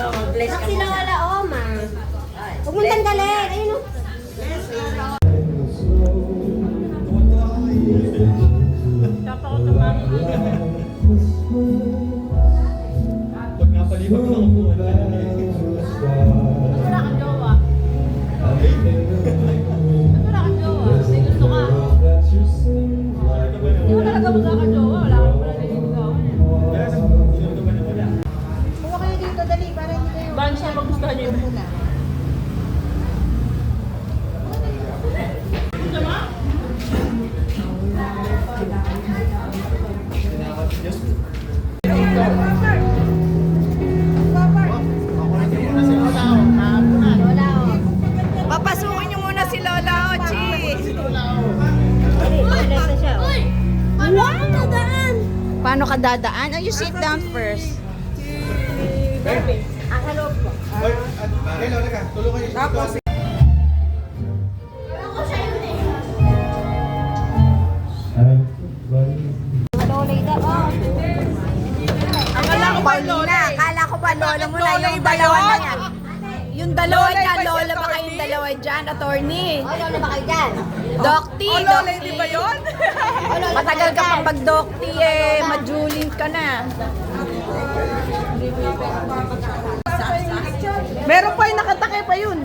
No, bless ka sila wala. Pumuntan ka lang. Ayun, oh. Pag napalibag lang ako, Wala kang jowa. Paano ka dadaan? Oh, you sit down first. Ah, sa loob ko. Tapos, Lola, ida, oh. akala ko ba Lola? Akala ko ba Lola mo na yung dalawa na yan? Yung dalawa dyan, Lola ba kayong dalawa dyan, attorney? Oh, Lola ba kayo dyan? Dokti, Oh, Lola, hindi ba yun? Oh, Lola ba Matagal kayo ka dyan? pang mag-dokti eh, majuling ka na. Meron pa yung nakatakay pa yun.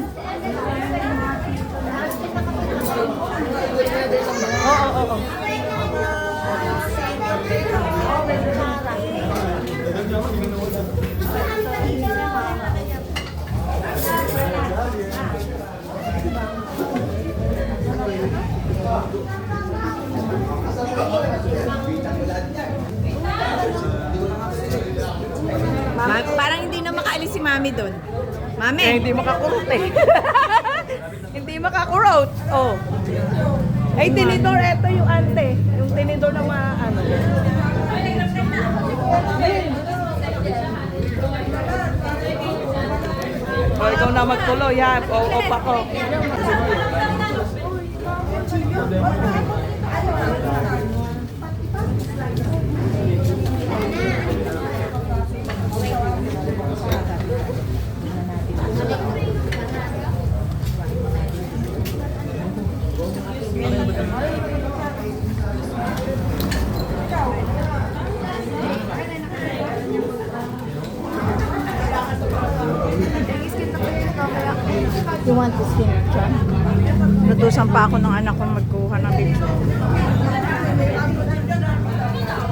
Ma- parang hindi na makaalis si Mami doon. Mami, Eh, hindi makakurot eh. hindi makakurot. Oh. Ay, tinidor, eto yung ante. Yung tinidor na mga ano. O, ikaw na magtuloy, yan. O, off ako. You want to skin John? Natusan pa ako ng anak ko magkuha ng lechon.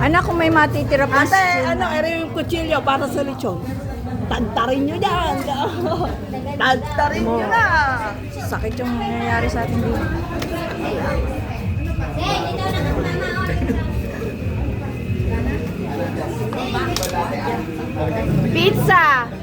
Anak ko may matitira pa Ate, ano, ere yung kutsilyo para sa lechon. Tagtarin nyo yan. Tagtarin nyo na. Sakit yung nangyayari sa atin dito. Pizza!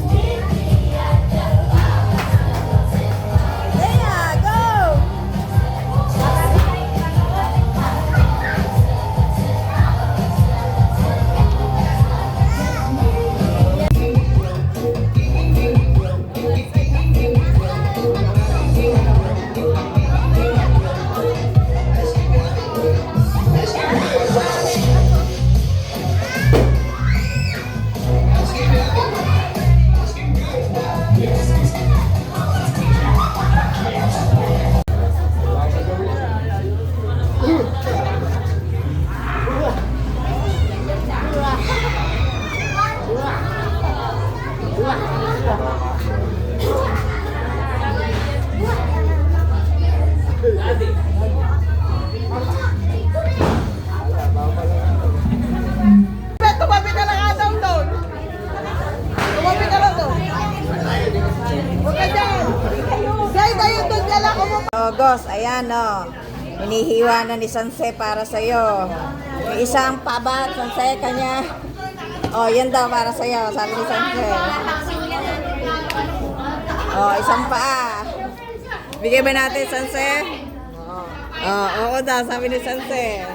Oh, Gos, ayan oh. Hinihiwa na ni Sanse para sa'yo. May isang paba, Sanse, kanya. Oh, yan daw para sa'yo, sabi ni Sanse. Oh, isang paa. Bigay ba natin, Sanse? Oo. Oo, oo daw, sabi ni Sanse.